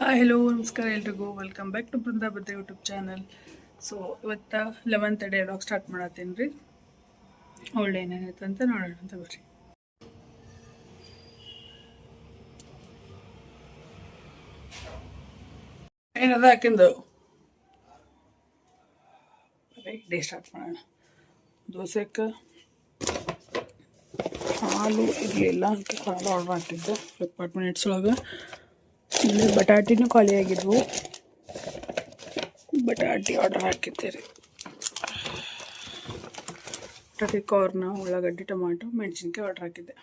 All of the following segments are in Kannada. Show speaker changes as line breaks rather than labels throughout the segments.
ಹಾಯ್ ಹಲೋ ನಮಸ್ಕಾರ ಎಲ್ರಿಗೂ. Welcome back to Brinda Badde YouTube channel so ಇವತ್ತು ಲೆವೆಂತ್ ಡೇ ಡಾಗ್ ಸ್ಟಾರ್ಟ್ ಮಾಡತ್ತೀನಿ ರೀ. ಒಳ್ಳೆ ಏನೇನೈತೆ ಅಂತ ನೋಡೋಣ ಅಂತ ಬರ್ರಿ. ಏನದ ಹಾಕಿಂದು ಡೇ ಸ್ಟಾರ್ಟ್ ಮಾಡೋಣ. ದೋಸೆಕ್ಕೆ ಹಾಲು ಇರಲಿಲ್ಲ ಹಾಲು ಆರ್ಡ್ರ್ ಹಾಕಿದ್ದೆ ಫ್ಲಿಪ್ಕಾರ್ಟ್ ಮಿನಿಟ್ಸ್ ಒಳಗೆ. ಇಲ್ಲಿ ಬಟಾಟಿನೂ ಖಾಲಿ ಆಗಿದ್ವು. ಬಟಾಟಿ ಆರ್ಡರ್ ಹಾಕಿದ್ದೆ ರೀ ಬಟಾಟಿ ಕಾರ್ನ ಉಳ್ಳಾಗಡ್ಡಿ ಟೊಮಾಟೊ ಮೆಣಸಿನ್ಕಾಯಿ ಆರ್ಡರ್ ಹಾಕಿದ್ದೆ.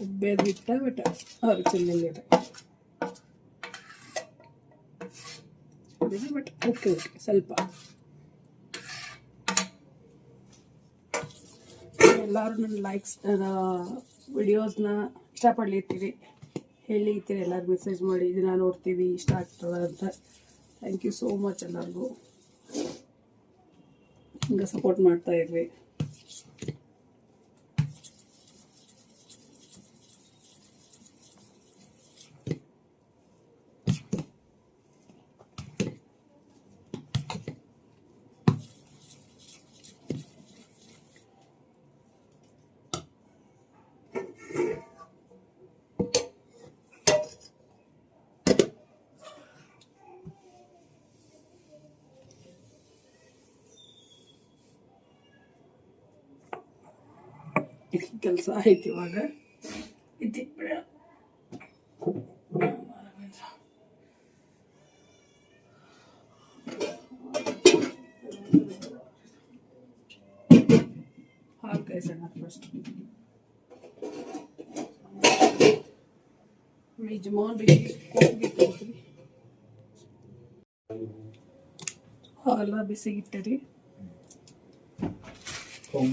ಬಿಟ್ಟ. ಅವ್ರು ಚೆನ್ನಾಗಿದೆ ಬಟ್ ಓಕೆ ಓಕೆ. ಸ್ವಲ್ಪ. ಎಲ್ಲರೂ ನನ್ನ ಲೈಕ್ಸ್ ವಿಡಿಯೋಸ್ನ ಇಷ್ಟಪಡ್ಲಿರ್ತೀರಿ ಹೇಳಿರ್ತೀರಿ ಎಲ್ಲರೂ ಮೆಸೇಜ್ ಮಾಡಿ. ಇದನ್ನ ನೋಡ್ತೀವಿ. ಇಷ್ಟ ಆಗ್ತದ ಅಂತ. ಥ್ಯಾಂಕ್ ಯು ಸೋ ಮಚ್ ಎಲ್ಲರಿಗೂ. ಹಿಂಗೆ ಸಪೋರ್ಟ್ ಮಾಡ್ತಾ ಇರ್ರಿ ಕೆಲಸ ಆಯ್ತು ಇವಾಗ. ಇದ್ದಿಟ್ಬಿಡ ಹಾಕಿ ಸಣ್ಣ ಫಸ್ಟ್ ಯಜಮಾನ್ ಹಾಲ ಬಿಸಿಗಿಟ್ಟರಿ
곰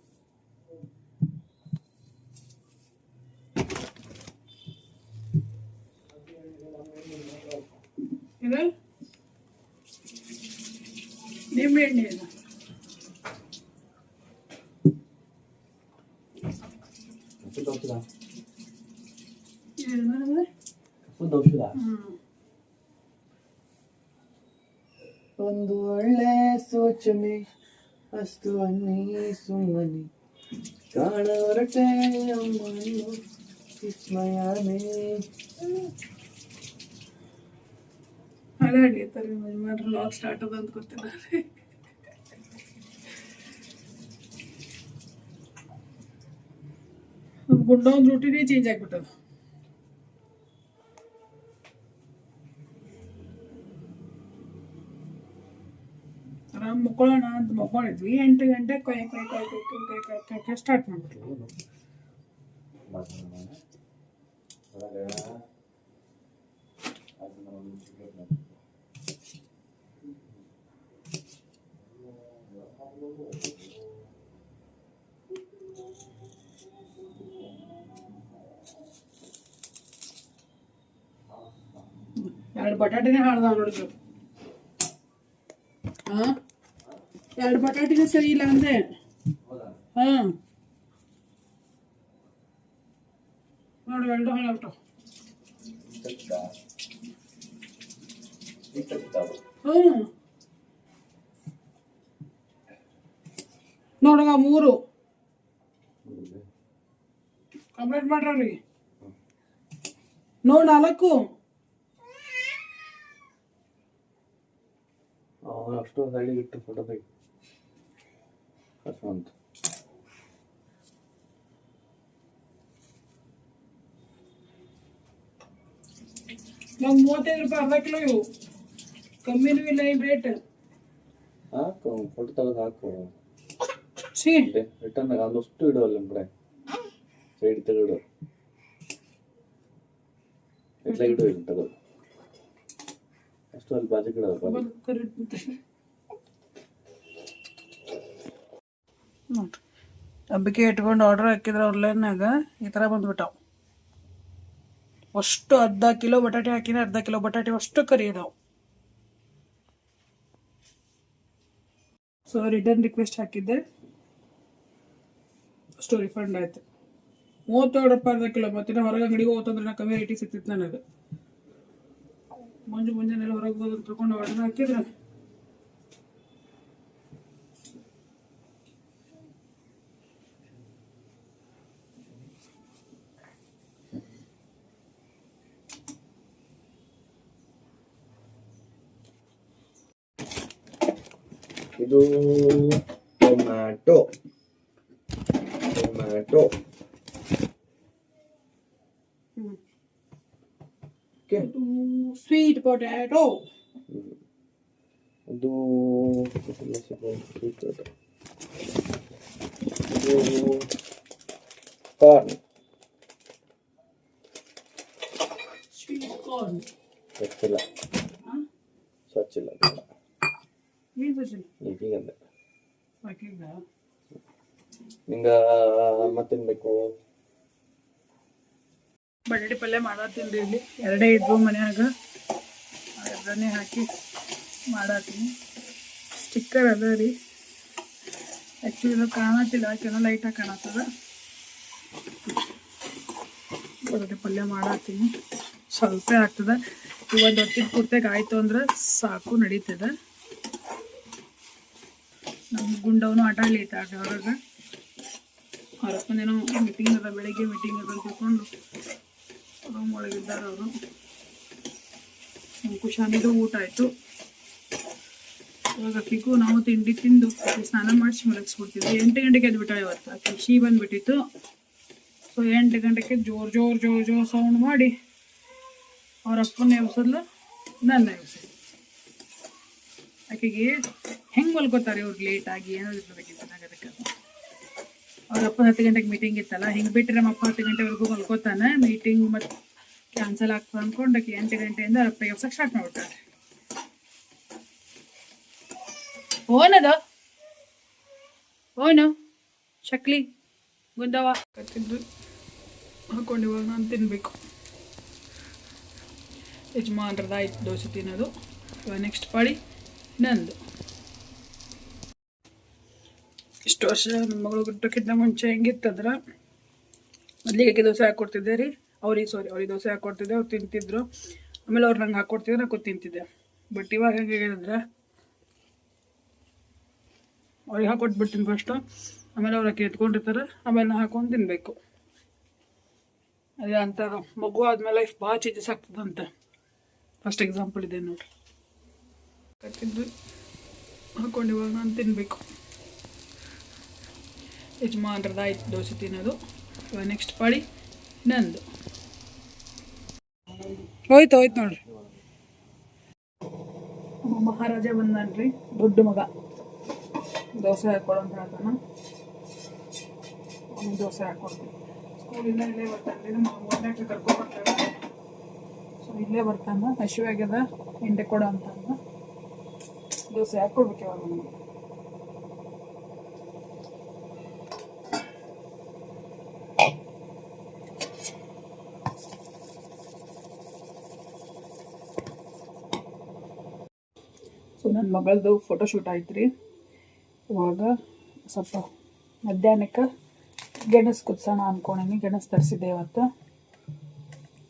ಇವಾಗ ನಿಂಬೆಹಣ್ಣೆಯನ್ನು
ಒಂದು ಒಳ್ಳೆ ಸೂಚನೆ ಅಸ್ತು ಅನ್ನಿ ಸುಮ್ಮನೆ ಕಾಣ ಹೊರಟೆ ಅಮ್ಮನು ವಿಸ್ಮಯನೇ
ಹಾಗಾಗಿ ತರ ಯಜಮಾನ್ರು ಲಾಕ್ ಸ್ಟಾರ್ಟ್ ಅದ ಅಂತ ಗುಂಡ ಒಂದು ರೂಟಿನೇ ಚೇಂಜ್ ಆಗ್ಬಿಟ್ಟದ ಆರಾಮ್ ಮುಕ್ಕೊಳ್ಳೋಣ ಅಂತ ಮಕ್ಕೊಂಡಿದ್ವಿ ಎಂಟು ಗಂಟೆ ಕೊಯ್ ಕೊಯ್ ಕೊಯ್ ಕೊಯ್ ಕೊಯ್ ಕೊಯ್ ಕೊಯ್ ಕೊಯ್ ಸ್ಟಾರ್ಟ್ ಮಾಡ್ಬಿಟ್ರು ಎರಡು ಬಟಾಟಿನೇ ಹಾಳ್ದಾವ ನೋಡಿದ್ರು ಹಾ ಎರಡು ಬಟಾಟಿನೇ ಸರಿ ಇಲ್ಲ ಅಂದೆ ಹಾ. ನೋಡಿ, ಎರಡು ಹಾಳಾಗ್ಬಿಟ್ಟು ಹ್ಞೂ ನೋಡಗ ಮೂರು. ಕಂಪ್ಲೇಂಟ್ ಮಾಡ್ರಿ ನೋಡ್, ನಾಲ್ಕು.
ಅವನು ಅಷ್ಟು ಹಳ್ಳಿಗೆ ಇಟ್ಟು ಫೋಟೋ ತೆಗಿ
ನಮ್ಗೆ ಮೂವತ್ತೈದು ರೂಪಾಯಿ ಅರ್ಧ ಕಿಲೋ ಇವು. ಕಮ್ಮಿನೂ ಇಲ್ಲ ಈ ರೇಟ್
ಹಾಕು ಫೋಟೋ ತೆಗೆದು ಹಾಕು.
ಛೀ.
ರಿಟರ್ನ್ ಅದಷ್ಟು ಇಡು ಅಲ್ಲಿ ಕಡೆ. ಸೈಡ್ ತೆಗೆದು ಇಡು ಇಲ್ಲಿ ತೆಗೆದು. ಅಷ್ಟು ಅಲ್ಲಿ ಬಾಜು ಇಡೋದು
ನೋಡ್ರಿ. ಹಬ್ಬಕ್ಕೆ ಇಟ್ಕೊಂಡು ಆರ್ಡರ್ ಹಾಕಿದ್ರೆ ಆನ್ಲೈನ್ನಾಗ ಈ ಥರ ಬಂದ್ಬಿಟ್ಟಾವ. ಅಷ್ಟು ಅರ್ಧ ಕಿಲೋ ಬಟಾಟೆ ಹಾಕಿನ ಅರ್ಧ ಕಿಲೋ ಬಟಾಟೆ ಅಷ್ಟು ಕರಿ ಇದಾವೆ ಸೊ ರಿಟರ್ನ್ ರಿಕ್ವೆಸ್ಟ್ ಹಾಕಿದ್ದೆ. ಅಷ್ಟು ರಿಫಂಡ್ ಆಯ್ತು. ಮೂವತ್ತೇಳು ರೂಪಾಯಿ ಅರ್ಧ ಕಿಲೋ ಮತ್ತೆ ಹೊರಗೆ ಅಂಗಡಿಗೆ ಹೋತಂದ್ರೆ ನಾ ಕಮ್ಮಿ ರೇಟಿಗೆ ಸಿಕ್ತಿತ್ತು ನನಗೆ. ಮುಂಜೆ ಮುಂಜಾನೆ ಹೊರಗೆ ಹೋದ್ರೆ ತಗೊಂಡು ಆರ್ಡರ್ ಹಾಕಿದ್ರೆ.
ಇದು tomato. Tomato. Okay
sweet potato
ಇದು ಇದು ಕಾರ್ನ್
ಸ್ವೀಟ್ ಕಾರ್ನ್
ಸ್ವಚ್ಛಿಲ್ಲ ಸ್ವಚ್ಛಿಲ್ಲ
ಏನು ಸಚಿನ್
ಈಗಂದೆ
ಹಾಕಿದ್ದ
ನಿಂಗ ಮತ್ತೇನ್ ಬೇಕು
ಬಟಾಟೆ ಪಲ್ಯ ಮಾಡತ್ತೀನಿ ಇಲ್ಲಿ. ಎರಡೇ ಇದ್ವು ಮನ್ಯಾಗ. ಎರಡನೇ ಹಾಕಿ ಮಾಡತ್ತೀನಿ. ಸ್ಟಿಕ್ಕರ್ ಅದ ರೀ. ಆ್ಯಕ್ಚುಲಿ ಇದು ಕಾಣತ್ತಿಲ್ಲ ಕೆನ ಲೈಟಾಗಿ ಕಾಣತ್ತದ ಬಟಾಟೆ ಪಲ್ಯ ಮಾಡತ್ತೀನಿ. ಸ್ವಲ್ಪ ಆಗ್ತದ. ಒಂದು ಹೊತ್ತಿದ ಪೂರ್ತಿಯಾಗ ಆಯ್ತು ಅಂದ್ರೆ ಸಾಕು ನಡೀತದ. ನಮ್ಮ ಗುಂಡವನು ಆಟ ಆಡ್ಲಿತ್ತ ಆಟ ಹೊರಗೆ. ಅವ್ರಪ್ಪನೇನೋ ಮೀಟಿಂಗ್ ಅದ, ಬೆಳಿಗ್ಗೆ ಮೀಟಿಂಗ್ ಅದ ತಿಳ್ಕೊಂಡು. ರೂಮ್ ಒಳಗಿದ್ದಾರೆ ಅವರು ನಮ್ಮ ಕುಶಾನಿದು ಊಟ ಆಯಿತು. ಇವಾಗ ಅಕ್ಕಿಗೂ ನಾವು ತಿಂಡಿ ತಿಂದು ಸ್ನಾನ ಮಾಡಿಸಿ ಮಲಗಿಸ್ಬಿಡ್ತಿದ್ವಿ. ಎಂಟು ಗಂಟೆಗೆ ಎದ್ಬಿಟ್ಟಾಳೆ ಇವತ್ತು. ಆಕೆ ಶಿ ಬಂದ್ಬಿಟ್ಟಿತ್ತು. ಸೊ ಎಂಟು ಗಂಟೆಗೆ ಜೋರು ಜೋರು ಜೋರು ಜೋರು ಸೌಂಡ್ ಮಾಡಿ ಅವ್ರ ಅಪ್ಪನ ಎಬ್ಸದ್ಲು, ನನ್ನ ಹೆಸರು ಆಕೆಗೆ ಹೆಂಗೆ ಮಲ್ಕೋತಾರೆ ಇವ್ರು ಲೇಟಾಗಿ ಏನಾದ್ರು ಇರ್ಬೇಕಿತ್ತು ನನಗೆ ಅದಕ್ಕೆ ಅವ್ರ ಅಪ್ಪ ಹತ್ತು ಗಂಟೆಗೆ ಮೀಟಿಂಗ್ ಇತ್ತಲ್ಲ, ಹಿಂಗೆ ಬಿಟ್ಟರೆ ನಮ್ಮ ಅಪ್ಪ ಹತ್ತು ಗಂಟೆವರೆಗೂ ಮಲ್ಕೋತಾನೆ ಮೀಟಿಂಗ್ ಮತ್ತು ಕ್ಯಾನ್ಸಲ್ ಆಗ್ತದೆ ಅಂದ್ಕೊಂಡು ಆಕೆ ಎಂಟು ಗಂಟೆಯಿಂದ ಅವ್ರ ಅಪ್ಪ ಎಬ್ಸಕ್ಕೆ ಸ್ಟಾರ್ಟ್ ಮಾಡ್ಬಿಟ್ಟಾರೆ ಓನದ? ಓನು? ಚಕ್ಲಿ ಗುಂದವ ತಿಂದು ಹಾಕೊಂಡು ಇವಾಗ ನಾನು ತಿನ್ನಬೇಕು ಯಜಮಾನ್ರದಾಯ್ತು ದೋಸೆ ತಿನ್ನೋದು. ನೆಕ್ಸ್ಟ್ ಪಾಳಿ ನಂದು. ಇಷ್ಟು ವರ್ಷ ಮಗಳು ಹುಟ್ಟೋಕ್ಕಿಂತ ಮುಂಚೆ ಹೆಂಗಿತ್ತಂದ್ರೆ ಮೊದಲಿಗೆ ದೋಸೆ ಹಾಕ್ಕೊಡ್ತಿದ್ದೆ ರೀ. ಅವ್ರಿಗೆ ಸಾರಿ ಅವ್ರಿಗೆ ದೋಸೆ ಹಾಕ್ಕೊಡ್ತಿದ್ದೆ ಅವ್ರು ತಿಂತಿದ್ರು. ಆಮೇಲೆ ಅವ್ರು ನಂಗೆ ಹಾಕ್ಕೊಡ್ತಿದ್ರು ಕೂತ್ ತಿಂತಿದ್ದೆ. ಬಟ್ ಇವಾಗ ಹೆಂಗಾಗಿದೆ ಅವ್ರಿಗೆ ಹಾಕೊಟ್ಬಿಡ್ತೀನಿ ಫಸ್ಟು ಆಮೇಲೆ ಅವ್ರು ಅಕ್ಕಿ ಎತ್ಕೊಂಡಿರ್ತಾರೆ, ಆಮೇಲೆ ನಾ ಹಾಕೊಂಡು ತಿನ್ನಬೇಕು ಅದೇ ಅಂತ ಮಗು ಆದ್ಮೇಲೆ ಲೈಫ್ ಭಾಳ ಚೇಂಜಸ್ ಆಗ್ತದಂತ. ಫಸ್ಟ್ ಎಕ್ಸಾಂಪಲ್ ಇದೆ ನೋಡ್ರಿ. ಹಾಕೊಂಡು ಇವಾಗ ನಾನು ತಿನ್ನಬೇಕು ಯಜಮಾನ್ರದ್ದು ಆಯ್ತು ದೋಸೆ ತಿನ್ನೋದು. ಇವಾಗ ನೆಕ್ಸ್ಟ್ ಪಾಳಿ, ನಂದು. ಹೋಯ್ತು ಹೋಯ್ತು ನೋಡ್ರಿ. ಮಹಾರಾಜ ಬಂದನ್ರಿ, ದೊಡ್ಡ ಮಗ. ದೋಸೆ ಹಾಕ್ಕೊಡು ಅಂತ ಹೇಳ್ತಾನ. ದೋಸೆ ಹಾಕ್ಕೊಡ್ತೀನಿ ಸ್ಕೂಲಿಂದ ಇಲ್ಲೇ ಬರ್ತಾನೆ ನಮ್ಮ ಮೂರನೇ ಕರ್ಕೊಂಡು ಬರ್ತಾರೆ ಸೊ ಇಲ್ಲೇ ಬರ್ತಾನ, ಹಸಿವಾಗ್ಯದ ಹಿಂಡೆ ಕೊಡು ಅಂತ ದೋಸೆ ಹಾಕೊಡ್ಬೇಕು ಇವಾಗ ನನ್ನ ಮಗಳದು ಫೋಟೋಶೂಟ್ ಆಯ್ತು ರೀ ಇವಾಗ ಸ್ವಲ್ಪ ಮಧ್ಯಾಹ್ನಕ್ಕೆ ಗೆಣಸು ಕುದಿಸೋಣ ಅಂದ್ಕೊಂಡೀನಿ ಗೆಣಸು ತರಿಸಿದ್ದೆ ಇವತ್ತು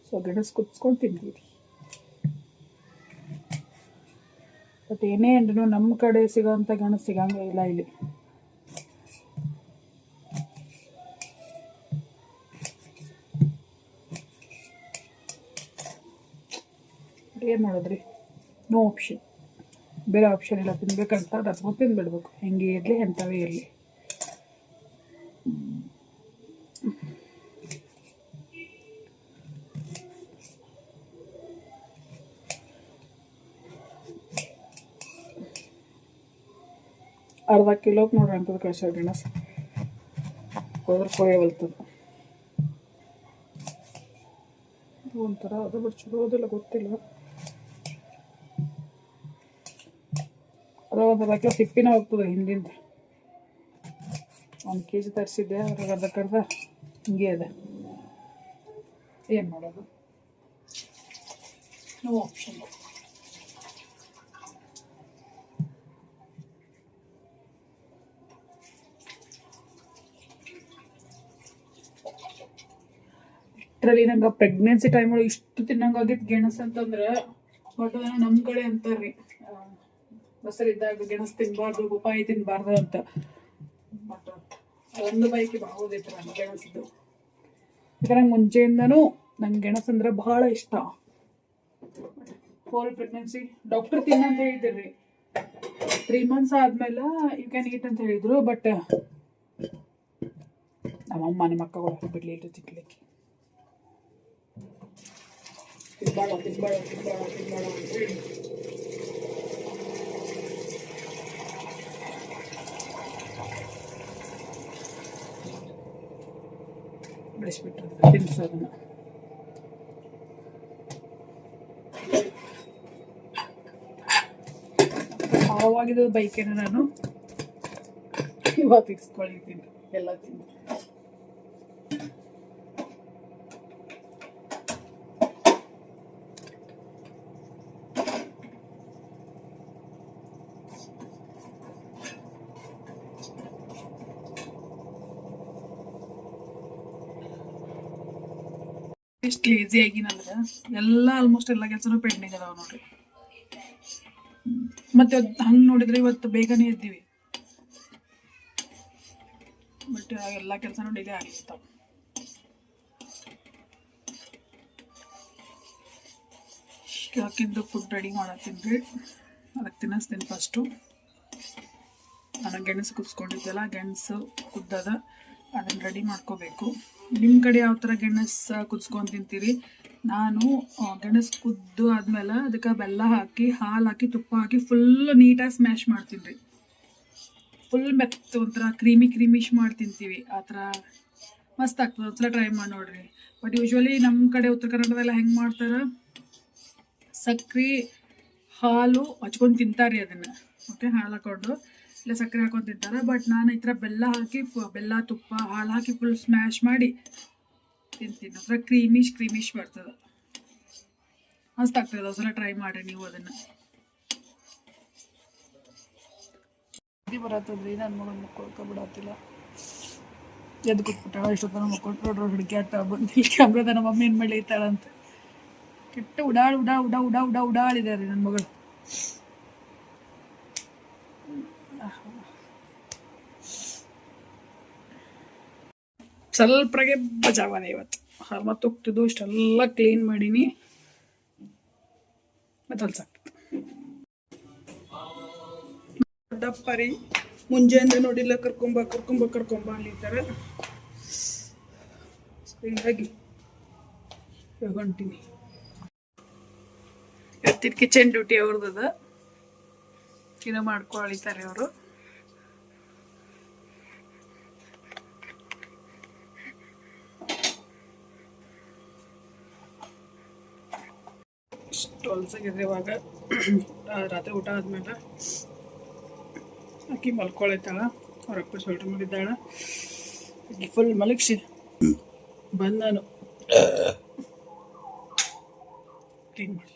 ಸೊ ಗೆಣಸು ಕುದಿಸ್ಕೊಂಡು ತಿಂತೀವಿ ಬಟ್ ಏನೇ ಅಂದ್ರೂ ನಮ್ಮ ಕಡೆ ಸಿಗೋವಂಥ ಗೆಣಸು ಸಿಗಂಗೇ ಇಲ್ಲ ಇಲ್ಲಿ. ಏನು ಮಾಡೋದ್ರಿ? ನೋ ಆಪ್ಷನ್ ಬೇರೆ ಆಪ್ಷನ್ ಇಲ್ಲ, ತಿನ್ಬೇಕಂತ ರಸಮ ತಿಂದ್ಬಿಡ್ಬೇಕು ಹೆಂಗೆ ಇರಲಿ, ಎಂಥವೇ ಇರಲಿ. ಅರ್ಧ ಕಿಲೋಗೆ ನೋಡ್ರಿ ಅಂತದ ಕಳ್ಸ ಗೆಣಸು ಹೋದ್ರೆ ಕೊಯ್ಯವಲ್ತದ ಒಂಥರ ಅದು ಬಿಟ್ಟು ಚಲೋದಿಲ್ಲ ಗೊತ್ತಿಲ್ಲ. ಅರ್ಧ ಕಿಲೋ ಸಿಪ್ಪಿನ ಹೋಗ್ತದೆ ಹಿಂದಿಂದ. ಒಂದು ಕೆ ಜಿ ತರಿಸಿದ್ದೆ ಅದ್ರಾಗ ಕಡ್ದ ಹಿಂಗೆ ಅದ ಏನು ಮಾಡೋದು? ನೋ ಆಪ್ಷನ್ ಇಷ್ಟರಲ್ಲಿ ನಂಗೆ ಪ್ರೆಗ್ನೆನ್ಸಿ ಟೈಮ್ ಒಳಗೆ ಇಷ್ಟು ತಿನ್ನಂಗಾಗಿತ್ತು ಗೆಣಸು ಅಂತಂದ್ರೆ ಬಟ್ ನಮ್ಮ ಕಡೆ ಅಂತಾರ್ರಿ. ಬಸರಿದ್ದಾಗ ಗೆಣಸು ತಿನ್ಬಾರ್ದು ಉಪಾಯಿ ತಿನ್ಬಾರ್ದು ಅಂತ. ಒಂದು ಬೈಕಿ ಬಾಗೋದೈತೆ ನನಗೆ ಗೆಣಸಿದ್ದು. ಯಾಕಂದ್ರೆ ಮುಂಚೆಯಿಂದನೂ ನಂಗೆ ಗೆಣಸು ಅಂದ್ರೆ ಬಹಳ ಇಷ್ಟ. ಹೋಲ್ ಪ್ರೆಗ್ನೆನ್ಸಿ ಡಾಕ್ಟರ್ ತಿನ್ನಂತ ಹೇಳಿದ್ರಿ. ತ್ರೀ ಮಂತ್ಸ್ ಆದ್ಮೇಲೆ ಯು ಕ್ಯಾನ್ ಈಟ್ ಅಂತ ಹೇಳಿದ್ರು ಬಟ್ ನಿಮ್ಮ ಅಕ್ಕ ಬಿಡ್ಲಿ ಇಟ್ಟು ತಿನ್ಲಿಕ್ಕೆ. ತಿನ್ಬೇಡ ತಿನ್ಬೇಡ ಅಂತ ಬೆಳೆಸ್ಬಿಟ್ರು ತಿನ್ಸೋದನ್ನ ಆವಾಗಿದ್ದು ಬೈಕೇನ ನಾನು? ಇವತ್ತು ಇಸ್ಕೊಳಿದ್ದೀನಿ ಎಲ್ಲ ತಿಂದು. ಎಷ್ಟು ಲೇಜಿ ಆಗಿ ನನಗೆ ಎಲ್ಲ ಆಲ್ಮೋಸ್ಟ್ ಎಲ್ಲ ಕೆಲಸನೂ ಪೆಂಡಿಂಗ್ ಅದಾವ ನೋಡ್ರಿ. ಮತ್ತೆ ಹಂಗೆ ನೋಡಿದ್ರೆ ಇವತ್ತು ಬೇಗನೆ ಇದ್ದೀವಿ ಬಟ್ ಎಲ್ಲ ಕೆಲಸನೂ ಡಿಲೇ ಆಗಿರ್ತಾವ. ಹಾಕಿದ್ದು ಫುಡ್ ರೆಡಿ ಮಾಡತ್ತೀನಿ ಅದಕ್ಕೆ ತಿನ್ನಿಸ್ತೀನಿ ಫಸ್ಟು ನಾನು ಗೆಣಸು ಕುದಿಸ್ಕೊಂಡಿದ್ದೆಲ್ಲ, ಗೆಣಸು ಕುದ್ದದ, ಅದನ್ನು ರೆಡಿ ಮಾಡ್ಕೋಬೇಕು. ನಿಮ್ಮ ಕಡೆ ಯಾವ ಥರ ಗೆಣಸು ಕುದಿಸ್ಕೊಂಡು ತಿಂತೀರಿ ನಾನು ಗೆಣಸು ಕುದ್ದು ಆದಮೇಲೆ ಅದಕ್ಕೆ ಬೆಲ್ಲ ಹಾಕಿ, ಹಾಲು ಹಾಕಿ, ತುಪ್ಪ ಹಾಕಿ ಫುಲ್ ನೀಟಾಗಿ ಸ್ಮ್ಯಾಶ್ ಮಾಡ್ತೀನಿ ಫುಲ್ ಮೆತ್ತ ಒಂಥರ ಕ್ರೀಮಿ ಕ್ರೀಮಿಶ್ ಮಾಡಿ ತಿಂತೀವಿ ಆ ಥರ ಮಸ್ತ್ ಆಗ್ತದೆ. ಒಂಥರ ಟ್ರೈ ಮಾಡಿ ನೋಡ್ರಿ. ಬಟ್ ಯೂಶ್ವಲಿ ನಮ್ಮ ಕಡೆ ಉತ್ತರ ಕರ್ನಾಟಕದಲ್ಲಿ ಹೆಂಗೆ ಮಾಡ್ತಾರೆ? ಸಕ್ರೆ, ಹಾಲು ಹಚ್ಕೊಂಡು ತಿಂತಾರೆ ಅದನ್ನು. ಓಕೆ ಹಾಲು ಹಾಕೊಂಡು. ಇಲ್ಲ ಸಕ್ಕರೆ ಹಾಕೊಂಡು ತಿಂತಾರೆ ಬಟ್ ನಾನು ಈ ಥರ ಬೆಲ್ಲ ಹಾಕಿ ಬೆಲ್ಲ, ತುಪ್ಪ ಹಾಲು ಹಾಕಿ ಫುಲ್ ಸ್ಮ್ಯಾಶ್ ಮಾಡಿ ತಿಂತೀನಿ. ಒಂಥರ ಕ್ರೀಮಿಶ್ ಕ್ರೀಮಿಶ್ ಬರ್ತದೆ. ಮಸ್ತ್ ಆಗ್ತದೆ. ಒಂದ್ಸಲ ಟ್ರೈ ಮಾಡಿರಿ ನೀವು ಅದನ್ನು. ಬರತ್ತದ್ರಿ ನನ್ನ ಮಗನ ಮಕ್ಕಳು ಬಿಡತ್ತಿಲ್ಲ. ಎದ್ದು ಕೂತ್ಬಿಟ್ಟಾಳ. ಇಷ್ಟೊತ್ತನ ಮಕ್ಕಳು ನೋಡ್ರಿ ಹುಡುಗಿ ಆಟ ಬಂದು ಕ್ಯಾಮ್ರದ ನಮ್ಮ ಮಮ್ಮಿ ಏನು ಮಾಡಿ ಅಂತ ಕೆಟ್ಟ ಉಡಾಳ್ ಉಡಾ ಉಡಾ ಉಡಾ ಉಡಾ ಉಡಾಳಿದ್ದಾರೆ ನನ್ನ ಮಗಳು. ಸ್ವಲ್ಪಗೆ ಬಜಾವಾನೆ ಇವತ್ತು. ಮತ್ತು ಹೋಗ್ತಿದ್ದು ಇಷ್ಟೆಲ್ಲ ಕ್ಲೀನ್ ಮಾಡೀನಿ. ಮತ್ತೆ ಹೊಲ್ಸಾಕ್ತದೆ ದಪ್ಪ ರೀ ಮುಂಜಾನೆ ನೋಡಿಲ್ಲ, ಕರ್ಕೊಂಬ ಕರ್ಕೊಂಬ ಕರ್ಕೊಂಬ ಅಲ್ಲಿದ್ದಾರೆ ಹೀಗಾಗಿ ಹೊಂಟೀನಿ ಇವತ್ತಿನ ಕಿಚನ್ ಡ್ಯೂಟಿ ಅವ್ರದ್ದು. ಏನೋ ಮಾಡ್ಕೊಳಿತಾರೆ ಅವರು ಇಷ್ಟು ಹೊಲ್ಸಾಗಿದೆ ಇವಾಗ ರಾತ್ರಿ ಊಟ ಆದಮೇಲೆ ಆಕಿ ಮಲ್ಕೊಳೈತಾಳ ಅವ್ರ ಅಪ್ಪ ಮಾಡಿದ್ದಾಳೆ. ಆಕಿ ಫುಲ್ ಮಲಗಿಸಿ. ಬಂದು ನಾನು. ಕ್ಲೀನ್ ಮಾಡಿ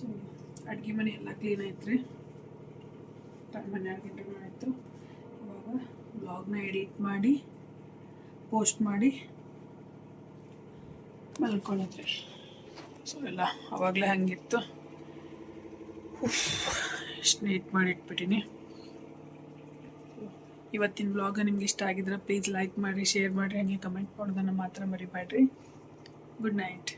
ಸೊ, ಅಡುಗೆ ಮನೆ ಎಲ್ಲ ಕ್ಲೀನ್ ಆಯ್ತು ರೀ ಟೈಮ್ ಹನ್ನೆರಡು ಗಂಟೆ ಆಯಿತು. ಇವಾಗ ಬ್ಲಾಗ್ನ ಎಡಿಟ್ ಮಾಡಿ ಪೋಸ್ಟ್ ಮಾಡಿ ಮಲ್ಕೊಳ್ಳೋದ್ರಿ ಸೊ ಎಲ್ಲ ಅವಾಗಲೇ ಹಂಗಿತ್ತು. ಇಷ್ಟು ನೀಟ್ ಮಾಡಿ ಇಟ್ಬಿಟ್ಟಿನಿ. ಇವತ್ತಿನ ಬ್ಲಾಗ್ ನಿಮ್ಗೆ ಇಷ್ಟ ಆಗಿದ್ರೆ ಪ್ಲೀಸ್ ಲೈಕ್ ಮಾಡಿ ಶೇರ್ ಮಾಡಿರಿ ಹಾಗೆ ಕಮೆಂಟ್ ಮಾಡೋದನ್ನು ಮಾತ್ರ ಮರಿಬೇಡ್ರಿ ಗುಡ್ ನೈಟ್